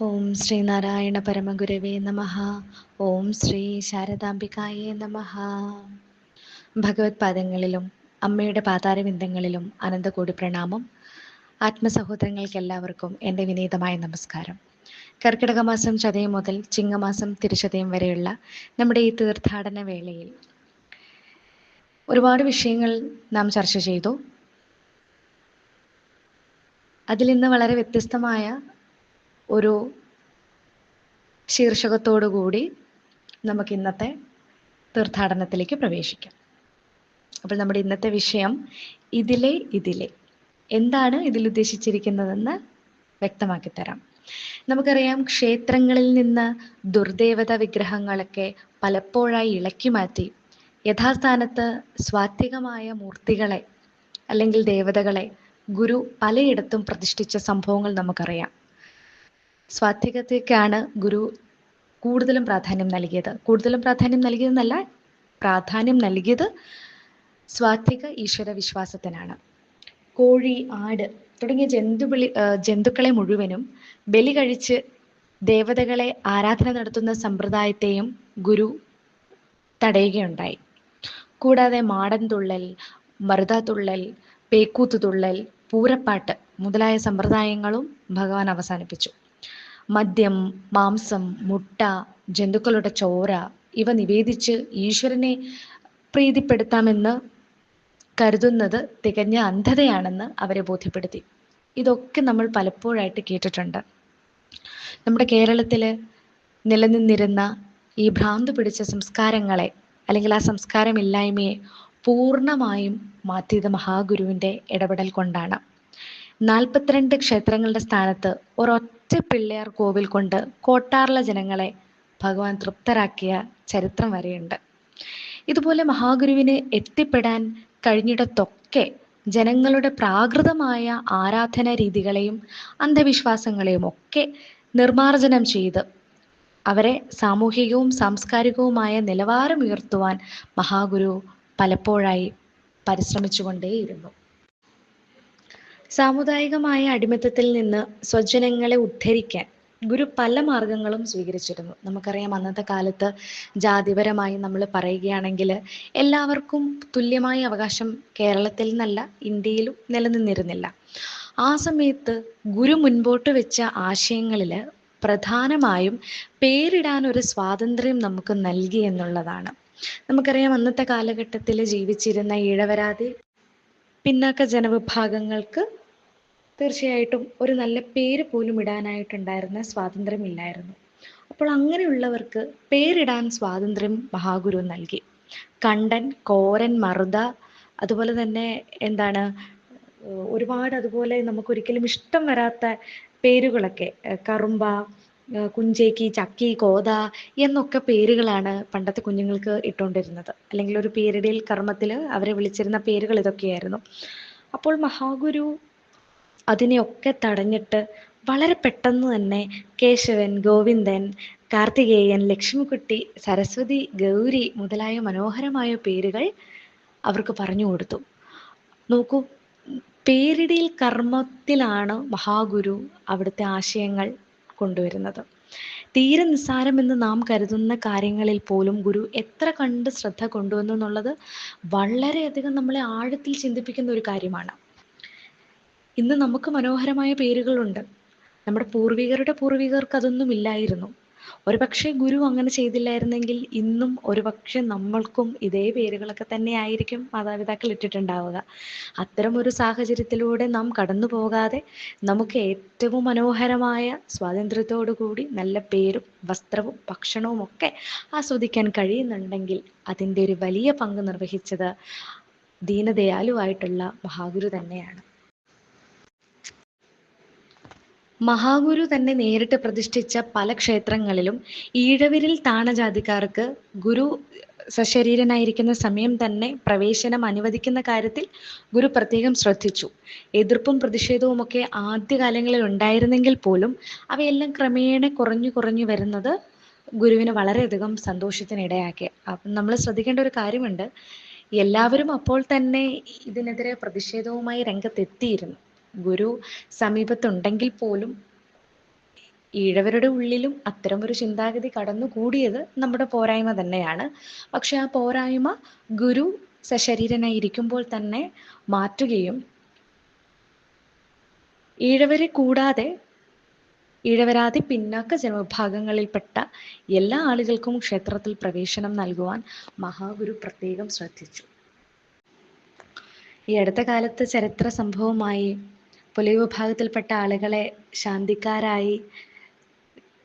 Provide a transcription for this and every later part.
ഓം ശ്രീ നാരായണ പരമഗുരവേ നമ. ഓം ശ്രീ ശാരദാംബികായേ നമ. ഭഗവത് പാദങ്ങളിലും അമ്മയുടെ പാതാരവിന്ദങ്ങളിലും അനന്തകോടി പ്രണാമം. ആത്മസഹോദരങ്ങൾക്ക് എല്ലാവർക്കും എന്റെ വിനീതമായ നമസ്കാരം. കർക്കിടക മാസം ചതയം മുതൽ ചിങ്ങമാസം തിരുചതയം വരെയുള്ള നമ്മുടെ ഈ തീർത്ഥാടന വേളയിൽ ഒരുപാട് വിഷയങ്ങൾ നാം ചർച്ച ചെയ്തു. അതിൽ ഇന്ന് വളരെ വ്യത്യസ്തമായ ഒരു ശീർഷകത്തോടുകൂടി നമുക്ക് ഇന്നത്തെ തീർത്ഥാടനത്തിലേക്ക് പ്രവേശിക്കാം. അപ്പോൾ നമ്മുടെ ഇന്നത്തെ വിഷയം ഇതിലെ ഇതിലെ. എന്താണ് ഇതിൽ ഉദ്ദേശിച്ചിരിക്കുന്നതെന്ന് വ്യക്തമാക്കി തരാം. നമുക്കറിയാം ക്ഷേത്രങ്ങളിൽ നിന്ന് ദുർദേവത വിഗ്രഹങ്ങളൊക്കെ പലപ്പോഴായി ഇളക്കി മാറ്റി യഥാസ്ഥാനത്ത് സ്വാത്വികമായ മൂർത്തികളെ അല്ലെങ്കിൽ ദേവതകളെ ഗുരു പലയിടത്തും പ്രതിഷ്ഠിച്ച സംഭവങ്ങൾ നമുക്കറിയാം. സ്വാത്വികതയ്ക്കാണ് ഗുരു കൂടുതലും പ്രാധാന്യം നൽകിയത്. കൂടുതലും പ്രാധാന്യം നൽകിയതെന്നല്ല പ്രാധാന്യം നൽകിയത് സ്വാധിക ഈശ്വര വിശ്വാസത്തിനാണ്. കോഴി ആട് തുടങ്ങിയ ജന്തുബലി ജന്തുക്കളെ മുഴുവനും ബലി കഴിച്ച് ദേവതകളെ ആരാധന നടത്തുന്ന സമ്പ്രദായത്തെയും ഗുരു തടയുകയുണ്ടായി. കൂടാതെ മാടൻ തുള്ളൽ മറുത തുള്ളൽ പേക്കൂത്ത് തുള്ളൽ പൂരപ്പാട്ട് മുതലായ സമ്പ്രദായങ്ങളും ഭഗവാൻ അവസാനിപ്പിച്ചു. മദ്യം മാംസം മുട്ട ജന്തുക്കളുടെ ചോര ഇവ നിവേദിച്ച് ഈശ്വരനെ പ്രീതിപ്പെടുത്താമെന്ന് കരുതുന്നത് തികഞ്ഞ അന്ധതയാണെന്ന് അവരെ ബോധ്യപ്പെടുത്തി. ഇതൊക്കെ നമ്മൾ പലപ്പോഴായിട്ട് കേട്ടിട്ടുണ്ട്. നമ്മുടെ കേരളത്തിൽ നിലനിന്നിരുന്ന ഈ ഭ്രാന്ത് പിടിച്ച സംസ്കാരങ്ങളെ അല്ലെങ്കിൽ ആ സംസ്കാരമില്ലായ്മയെ പൂർണമായും മാറ്റിയത് മഹാഗുരുവിന്റെ ഇടപെടൽ കൊണ്ടാണ്. നാൽപ്പത്തിരണ്ട് ക്ഷേത്രങ്ങളുടെ സ്ഥാനത്ത് ഒരൊറ്റ പിള്ളയാർ കോവിൽ കൊണ്ട് കോട്ടാറിലെ ജനങ്ങളെ ഭഗവാൻ തൃപ്തരാക്കിയ ചരിത്രം വരെയുണ്ട്. ഇതുപോലെ മഹാഗുരുവിന് എത്തിപ്പെടാൻ കഴിഞ്ഞിടത്തൊക്കെ ജനങ്ങളുടെ പ്രാകൃതമായ ആരാധന രീതികളെയും അന്ധവിശ്വാസങ്ങളെയും ഒക്കെ നിർമാർജനം ചെയ്ത് അവരെ സാമൂഹികവും സാംസ്കാരികവുമായ നിലവാരം ഉയർത്തുവാൻ മഹാഗുരു പലപ്പോഴായി പരിശ്രമിച്ചുകൊണ്ടേയിരുന്നു. സാമുദായികമായ അടിമത്തത്തിൽ നിന്ന് സ്വജനങ്ങളെ ഉദ്ധരിക്കാൻ ഗുരു പല മാർഗങ്ങളും സ്വീകരിച്ചിരുന്നു. നമുക്കറിയാം അന്നത്തെ കാലത്ത് ജാതിപരമായി നമ്മൾ പറയുകയാണെങ്കിൽ എല്ലാവർക്കും തുല്യമായ അവകാശം കേരളത്തിൽ നിന്നല്ല ഇന്ത്യയിലും നിലനിന്നിരുന്നില്ല. ആ സമയത്ത് ഗുരു മുൻപോട്ട് വെച്ച ആശയങ്ങളിൽ പ്രധാനമായും പേരിടാൻ ഒരു സ്വാതന്ത്ര്യം നമുക്ക് നൽകി എന്നുള്ളതാണ്. നമുക്കറിയാം അന്നത്തെ കാലഘട്ടത്തിൽ ജീവിച്ചിരുന്ന ഈഴവരാതി പിന്നാക്ക ജനവിഭാഗങ്ങൾക്ക് തീർച്ചയായിട്ടും ഒരു നല്ല പേര് പോലും ഇടാനായിട്ടുണ്ടായിരുന്ന സ്വാതന്ത്ര്യമില്ലായിരുന്നു. അപ്പോൾ അങ്ങനെയുള്ളവർക്ക് പേരിടാൻ സ്വാതന്ത്ര്യം മഹാഗുരു നൽകി. കണ്ടൻ കോരൻ മറുത അതുപോലെ തന്നെ എന്താണ് ഒരുപാട് അതുപോലെ നമുക്കൊരിക്കലും ഇഷ്ടം വരാത്ത പേരുകളൊക്കെ കറുമ്പ കുഞ്ചേക്കി ചക്കി കോത എന്നൊക്കെ പേരുകളാണ് പണ്ടത്തെ കുഞ്ഞുങ്ങൾക്ക് ഇട്ടുകൊണ്ടിരുന്നത്. അല്ലെങ്കിൽ ഒരു പേരിടയിൽ കർമ്മത്തിൽ അവരെ വിളിച്ചിരുന്ന പേരുകൾ ഇതൊക്കെയായിരുന്നു. അപ്പോൾ മഹാഗുരു അതിനെയൊക്കെ തടഞ്ഞിട്ട് വളരെ പെട്ടെന്ന് തന്നെ കേശവൻ ഗോവിന്ദൻ കാർത്തികേയൻ ലക്ഷ്മിക്കുട്ടി സരസ്വതി ഗൗരി മുതലായ മനോഹരമായ പേരുകൾ അവർക്ക് പറഞ്ഞു കൊടുത്തു. നോക്കൂ പേരിടിയിൽ കർമ്മത്തിലാണ് മഹാഗുരു അവിടുത്തെ ആശയങ്ങൾ കൊണ്ടുവരുന്നത്. തീരെ നിസ്സാരമെന്ന് നാം കരുതുന്ന കാര്യങ്ങളിൽ പോലും ഗുരു എത്ര കണ്ട് ശ്രദ്ധ കൊണ്ടുവന്നു എന്നുള്ളത് വളരെയധികം നമ്മളെ ആഴത്തിൽ ചിന്തിപ്പിക്കുന്ന ഒരു കാര്യമാണ്. ഇന്ന് നമുക്ക് മനോഹരമായ പേരുകളുണ്ട്. നമ്മുടെ പൂർവികരുടെ പൂർവികർക്ക് അതൊന്നും ഇല്ലായിരുന്നു. ഒരുപക്ഷെ ഗുരു അങ്ങനെ ചെയ്തില്ലായിരുന്നെങ്കിൽ ഇന്നും ഒരുപക്ഷെ നമ്മൾക്കും ഇതേ പേരുകളൊക്കെ തന്നെ ആയിരിക്കും മാതാപിതാക്കൾ ഇട്ടിട്ടുണ്ടാവുക. അത്തരം ഒരു സാഹചര്യത്തിലൂടെ നാം കടന്നു പോകാതെ നമുക്ക് ഏറ്റവും മനോഹരമായ സ്വാതന്ത്ര്യത്തോടു കൂടി നല്ല പേരും വസ്ത്രവും ഭക്ഷണവും ഒക്കെ ആസ്വദിക്കാൻ കഴിയുന്നുണ്ടെങ്കിൽ അതിന്റെ ഒരു വലിയ പങ്ക് നിർവഹിച്ചത് ദീനദയാലുവായിട്ടുള്ള മഹാഗുരു തന്നെയാണ്. മഹാഗുരു തന്നെ നേരിട്ട് പ്രതിഷ്ഠിച്ച പല ക്ഷേത്രങ്ങളിലും ഈഴവരിൽ താണജാതിക്കാർക്ക് ഗുരു സശരീരനായിരിക്കുന്ന സമയം തന്നെ പ്രവേശനം അനുവദിക്കുന്ന കാര്യത്തിൽ ഗുരു പ്രത്യേകം ശ്രദ്ധിച്ചു. എതിർപ്പും പ്രതിഷേധവും ഒക്കെ ആദ്യകാലങ്ങളിൽ ഉണ്ടായിരുന്നെങ്കിൽ പോലും അവയെല്ലാം ക്രമേണ കുറഞ്ഞു കുറഞ്ഞു വരുന്നത് ഗുരുവിന് വളരെയധികം സന്തോഷത്തിനിടയാക്കി. അപ്പം നമ്മൾ ശ്രദ്ധിക്കേണ്ട ഒരു കാര്യമുണ്ട്. എല്ലാവരും അപ്പോൾ തന്നെ ഇതിനെതിരെ പ്രതിഷേധവുമായി രംഗത്തെത്തിയിരുന്നു. ഗുരു സമീപത്തുണ്ടെങ്കിൽ പോലും ഈഴവരുടെ ഉള്ളിലും അത്തരം ഒരു ചിന്താഗതി കടന്നുകൂടിയത് നമ്മുടെ പോരായ്മ തന്നെയാണ്. പക്ഷെ ആ പോരായ്മ ഗുരു സശരീരനായി ഇരിക്കുമ്പോൾ തന്നെ മാറ്റുകയും ഈഴവരെ കൂടാതെ ഈഴവരാതി പിന്നാക്ക ജനവിഭാഗങ്ങളിൽപ്പെട്ട എല്ലാ ആളുകൾക്കും ക്ഷേത്രത്തിൽ പ്രവേശനം നൽകുവാൻ മഹാഗുരു പ്രത്യേകം ശ്രദ്ധിച്ചു. ഈ അടുത്ത കാലത്ത് ചരിത്ര സംഭവമായി പുലി വിഭാഗത്തിൽപ്പെട്ട ആളുകളെ ശാന്തിക്കാരായി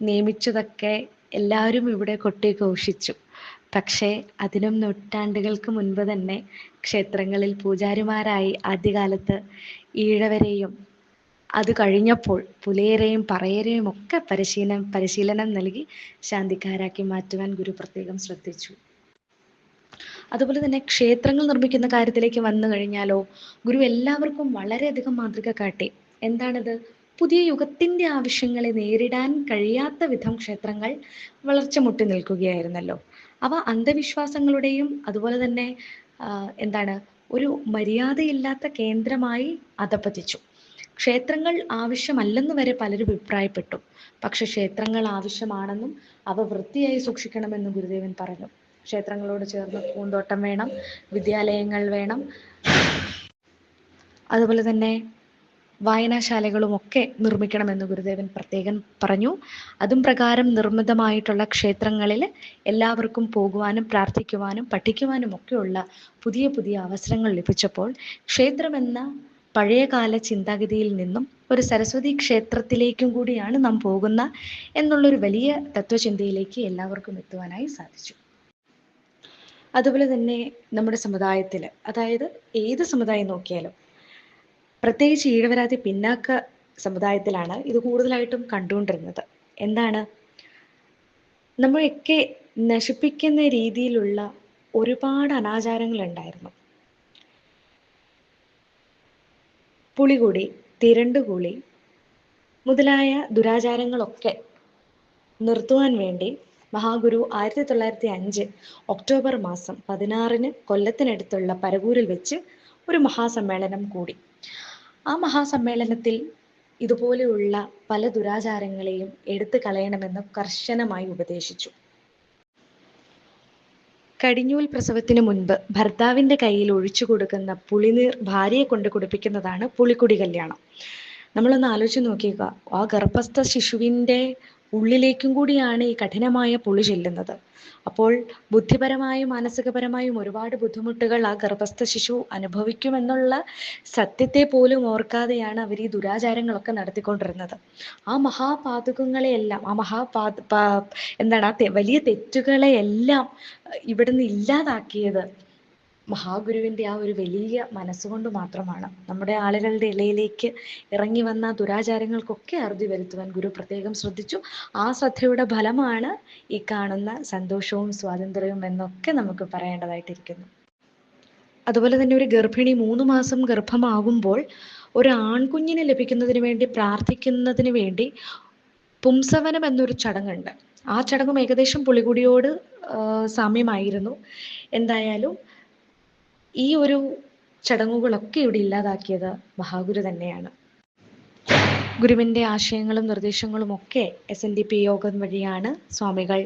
നിയമിച്ചതൊക്കെ എല്ലാവരും ഇവിടെ കൊട്ടിഘോഷിച്ചു. പക്ഷേ അതിനും നൂറ്റാണ്ടുകൾക്ക് മുൻപ് തന്നെ ക്ഷേത്രങ്ങളിൽ പൂജാരിമാരായി ആദ്യകാലത്ത് ഈഴവരെയും അത് കഴിഞ്ഞപ്പോൾ പുലയരെയും പറയരെയും ഒക്കെ പരിശീലനം പരിശീലനം നൽകി ശാന്തിക്കാരാക്കി മാറ്റുവാൻ ഗുരു പ്രത്യേകം ശ്രദ്ധിച്ചു. അതുപോലെ തന്നെ ക്ഷേത്രങ്ങൾ നിർമ്മിക്കുന്ന കാര്യത്തിലേക്ക് വന്നു കഴിഞ്ഞാലോ ഗുരു എല്ലാവർക്കും വളരെയധികം മാതൃക കാട്ടി. എന്താണത്? പുതിയ യുഗത്തിന്റെ ആവശ്യങ്ങളെ നേരിടാൻ കഴിയാത്ത വിധം ക്ഷേത്രങ്ങൾ വളർച്ച മുട്ടി നിൽക്കുകയായിരുന്നല്ലോ. അവ അന്ധവിശ്വാസങ്ങളുടെയും അതുപോലെ തന്നെ എന്താണ് ഒരു മര്യാദയില്ലാത്ത കേന്ദ്രമായി അധപ്പതിച്ചു ക്ഷേത്രങ്ങൾ ആവശ്യമല്ലെന്ന് വരെ പലരും അഭിപ്രായപ്പെട്ടു. പക്ഷെ ക്ഷേത്രങ്ങൾ ആവശ്യമാണെന്നും അവ വൃത്തിയായി സൂക്ഷിക്കണമെന്നും ഗുരുദേവൻ പറഞ്ഞു. ക്ഷേത്രങ്ങളോട് ചേർന്ന് പൂന്തോട്ടം വേണം വിദ്യാലയങ്ങൾ വേണം. അതുപോലെ തന്നെ വായനാശാലകളും ഒക്കെ നിർമ്മിക്കണമെന്ന് ഗുരുദേവൻ പ്രത്യേകം പറഞ്ഞു. അതും പ്രകാരം നിർമ്മിതമായിട്ടുള്ള ക്ഷേത്രങ്ങളിൽ എല്ലാവർക്കും പോകുവാനും പ്രാർത്ഥിക്കുവാനും പഠിക്കുവാനും ഒക്കെയുള്ള പുതിയ പുതിയ അവസരങ്ങൾ ലഭിച്ചപ്പോൾ ക്ഷേത്രമെന്ന പഴയകാല ചിന്താഗതിയിൽ നിന്നും ഒരു സരസ്വതി ക്ഷേത്രത്തിലേക്കും കൂടിയാണ് നാം പോകുന്ന എന്നുള്ളൊരു വലിയ തത്വചിന്തയിലേക്ക് എല്ലാവർക്കും എത്തുവാനായി സാധിച്ചു. അതുപോലെ തന്നെ നമ്മുടെ സമുദായത്തിൽ അതായത് ഏത് സമുദായം നോക്കിയാലും പ്രത്യേകിച്ച് ഈഴവരാതി പിന്നാക്ക സമുദായത്തിലാണ് ഇത് കൂടുതലായിട്ടും കണ്ടുകൊണ്ടിരുന്നത്. എന്താണ്? നമ്മളൊക്കെ നശിപ്പിക്കുന്ന രീതിയിലുള്ള ഒരുപാട് അനാചാരങ്ങൾ ഉണ്ടായിരുന്നു പുളികുടി തിരണ്ടുകുളി മുതലായ ദുരാചാരങ്ങളൊക്കെ നിർത്തുവാൻ വേണ്ടി മഹാഗുരു ആയിരത്തി തൊള്ളായിരത്തി അഞ്ച് ഒക്ടോബർ മാസം പതിനാറിന് കൊല്ലത്തിനടുത്തുള്ള പരവൂരിൽ വെച്ച് ഒരു മഹാസമ്മേളനം കൂടി. ആ മഹാസമ്മേളനത്തിൽ ഇതുപോലെയുള്ള പല ദുരാചാരങ്ങളെയും എടുത്തു കളയണമെന്ന് കർശനമായി ഉപദേശിച്ചു. കടിഞ്ഞൂൽ പ്രസവത്തിന് മുൻപ് ഭർത്താവിന്റെ കയ്യിൽ ഒഴിച്ചു കൊടുക്കുന്ന പുളിനീർ ഭാര്യയെ കൊണ്ട് കുടിപ്പിക്കുന്നതാണ് പുളിക്കുടി കല്യാണം. നമ്മളൊന്ന് ആലോചിച്ച് നോക്കിക്കുക ആ ഗർഭസ്ഥ ശിശുവിന്റെ ഉള്ളിലേക്കും കൂടിയാണ് ഈ കഠിനമായ പുളി ചെല്ലുന്നത്. അപ്പോൾ ബുദ്ധിപരമായും മാനസികപരമായും ഒരുപാട് ബുദ്ധിമുട്ടുകൾ ആ ഗർഭസ്ഥ ശിശു അനുഭവിക്കുമെന്നുള്ള സത്യത്തെ പോലും ഓർക്കാതെയാണ് അവർ ഈ ദുരാചാരങ്ങളൊക്കെ നടത്തിക്കൊണ്ടിരുന്നത്. ആ മഹാപാതകങ്ങളെയെല്ലാം ആ മഹാപാ എന്താണ് ആ വലിയ തെറ്റുകളെയെല്ലാം ഇവിടുന്ന് ഇല്ലാതാക്കിയത് മഹാഗുരുവിന്റെ ആ ഒരു വലിയ മനസ്സുകൊണ്ട് മാത്രമാണ്. നമ്മുടെ ആളുകളുടെ ഇലയിലേക്ക് ഇറങ്ങി വന്ന ദുരാചാരങ്ങൾക്കൊക്കെ അറുതി വരുത്തുവാൻ ഗുരു പ്രത്യേകം ശ്രദ്ധിച്ചു. ആ ശ്രദ്ധയുടെ ഫലമാണ് ഈ കാണുന്ന സന്തോഷവും സ്വാതന്ത്ര്യവും എന്നൊക്കെ നമുക്ക് പറയേണ്ടതായിട്ടിരിക്കുന്നു. അതുപോലെ തന്നെ ഒരു ഗർഭിണി മൂന്ന് മാസം ഗർഭമാകുമ്പോൾ ഒരു ആൺകുഞ്ഞിനെ ലഭിക്കുന്നതിന് വേണ്ടി പ്രാർത്ഥിക്കുന്നതിന് വേണ്ടി പുംസവനം എന്നൊരു ചടങ്ങുണ്ട്. ആ ചടങ്ങും ഏകദേശം പുളികുടിയോട് സാമ്യമായിരുന്നു. എന്തായാലും ഈ ഒരു ചടങ്ങുകളൊക്കെ ഇവിടെ ഇല്ലാതാക്കിയത് മഹാഗുരു തന്നെയാണ്. ഗുരുവിന്റെ ആശയങ്ങളും നിർദ്ദേശങ്ങളും ഒക്കെ എസ് എൻ ഡി പി യോഗം വഴിയാണ് സ്വാമികൾ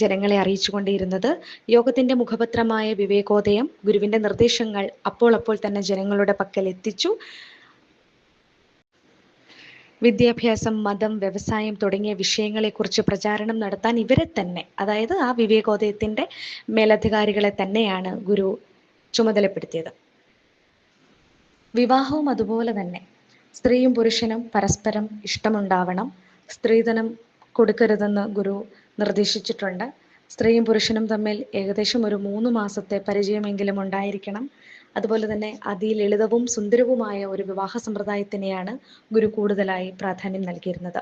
ജനങ്ങളെ അറിയിച്ചുകൊണ്ടിരുന്നത്. യോഗത്തിന്റെ മുഖപത്രമായ വിവേകോദയം ഗുരുവിന്റെ നിർദ്ദേശങ്ങൾ അപ്പോൾ അപ്പോൾ തന്നെ ജനങ്ങളുടെ പക്കൽ എത്തിച്ചു. വിദ്യാഭ്യാസം മതം വ്യവസായം തുടങ്ങിയ വിഷയങ്ങളെക്കുറിച്ച് പ്രചാരണം നടത്താൻ ഇവരെ തന്നെ അതായത് ആ വിവേകോദയത്തിന്റെ മേലധികാരികളെ തന്നെയാണ് ഗുരു ചുമതലപ്പെടുത്തിയത്. വിവാഹവും അതുപോലെ തന്നെ. സ്ത്രീയും പുരുഷനും പരസ്പരം ഇഷ്ടമുണ്ടാവണം. സ്ത്രീധനം കൊടുക്കരുതെന്ന് ഗുരു നിർദ്ദേശിച്ചിട്ടുണ്ട്. സ്ത്രീയും പുരുഷനും തമ്മിൽ ഏകദേശം ഒരു മൂന്ന് മാസത്തെ പരിചയമെങ്കിലും ഉണ്ടായിരിക്കണം. അതുപോലെ തന്നെ അതി ലളിതവും സുന്ദരവുമായ ഒരു വിവാഹ സമ്പ്രദായത്തിനെയാണ് ഗുരു കൂടുതലായി പ്രാധാന്യം നൽകിയിരുന്നത്.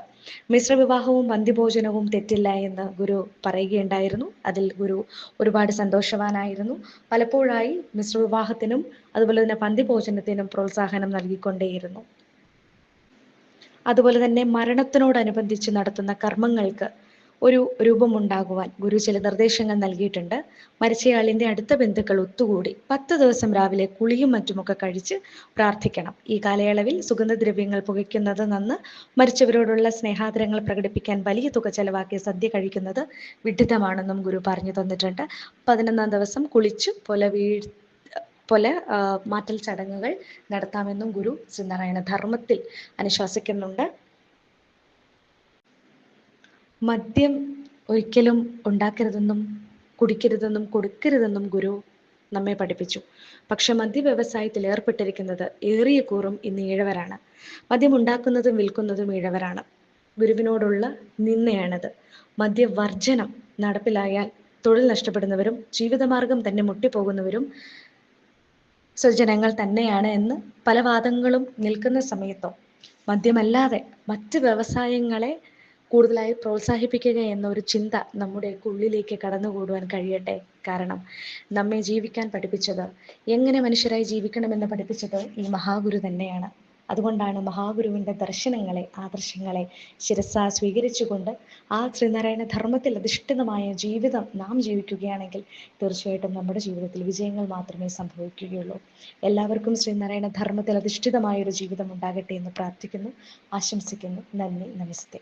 മിശ്ര വിവാഹവും പന്തിഭോജനവും തെറ്റില്ല എന്ന് ഗുരു പറയുകയുണ്ടായിരുന്നു. അതിൽ ഗുരു ഒരുപാട് സന്തോഷവാനായിരുന്നു. പലപ്പോഴായി മിശ്ര വിവാഹത്തിനും അതുപോലെ തന്നെ പന്തിഭോജനത്തിനും പ്രോത്സാഹനം നൽകിക്കൊണ്ടേയിരുന്നു. അതുപോലെ തന്നെ മരണത്തിനോടനുബന്ധിച്ച് നടത്തുന്ന കർമ്മങ്ങൾക്ക് ഒരു രൂപമുണ്ടാകുവാൻ ഗുരു ചില നിർദ്ദേശങ്ങൾ നൽകിയിട്ടുണ്ട്. മരിച്ചയാളിന്റെ അടുത്ത ബന്ധുക്കൾ ഒത്തുകൂടി പത്ത് ദിവസം രാവിലെ കുളിയും മറ്റുമൊക്കെ കഴിച്ച് പ്രാർത്ഥിക്കണം. ഈ കാലയളവിൽ സുഗന്ധദ്രവ്യങ്ങൾ പുകയ്ക്കുന്നത് നന്ന് മരിച്ചവരോടുള്ള സ്നേഹാദരങ്ങൾ പ്രകടിപ്പിക്കാൻ വലിയ തുക ചെലവാക്കി സദ്യ കഴിക്കുന്നത് വിഡിതമാണെന്നും ഗുരു പറഞ്ഞു തന്നിട്ടുണ്ട്. പതിനൊന്നാം ദിവസം കുളിച്ചു പൊല വീ പോലെ മാറ്റൽ ചടങ്ങുകൾ നടത്താമെന്നും ഗുരു ശ്രീനാരായണ ധർമ്മത്തിൽ അനുശാസിക്കുന്നുണ്ട്. മദ്യം ഒരിക്കലും ഉണ്ടാക്കരുതെന്നും കുടിക്കരുതെന്നും കൊടുക്കരുതെന്നും ഗുരു നമ്മെ പഠിപ്പിച്ചു. പക്ഷെ മദ്യ വ്യവസായത്തിൽ ഏർപ്പെട്ടിരിക്കുന്നത് ഏറിയ കൂറും ഇന്ന് ഈഴവരാണ്. മദ്യം ഉണ്ടാക്കുന്നതും വിൽക്കുന്നതും ഈഴവരാണ്. ഗുരുവിനോടുള്ള നിന്നയാണത് മദ്യവർജനം നടപ്പിലായാൽ തൊഴിൽ നഷ്ടപ്പെടുന്നവരും ജീവിതമാർഗം തന്നെ മുട്ടിപ്പോകുന്നവരും സ്വജനങ്ങൾ തന്നെയാണ് എന്ന് പല വാദങ്ങളും നിൽക്കുന്ന സമയത്തോ. മദ്യമല്ലാതെ മറ്റ് വ്യവസായങ്ങളെ കൂടുതലായി പ്രോത്സാഹിപ്പിക്കുക എന്ന ഒരു ചിന്ത നമ്മുടെ ഉള്ളിലേക്ക് കടന്നുകൂടുവാൻ കഴിയട്ടെ. കാരണം നമ്മെ ജീവിക്കാൻ പഠിപ്പിച്ചത് എങ്ങനെ മനുഷ്യരായി ജീവിക്കണമെന്ന് പഠിപ്പിച്ചത് ഈ മഹാഗുരു തന്നെയാണ്. അതുകൊണ്ടാണ് മഹാഗുരുവിന്റെ ദർശനങ്ങളെ ആദർശങ്ങളെ ശിരസ സ്വീകരിച്ചുകൊണ്ട് ആ ശ്രീനാരായണ ധർമ്മത്തിൽ അധിഷ്ഠിതമായ ജീവിതം നാം ജീവിക്കുകയാണെങ്കിൽ തീർച്ചയായിട്ടും നമ്മുടെ ജീവിതത്തിൽ വിജയങ്ങൾ മാത്രമേ സംഭവിക്കുകയുള്ളൂ. എല്ലാവർക്കും ശ്രീനാരായണ ധർമ്മത്തിൽ അധിഷ്ഠിതമായ ഒരു ജീവിതം ഉണ്ടാകട്ടെ എന്ന് പ്രാർത്ഥിക്കുന്നു. ആശംസിക്കുന്നു. നന്ദി. നമസ്തേ.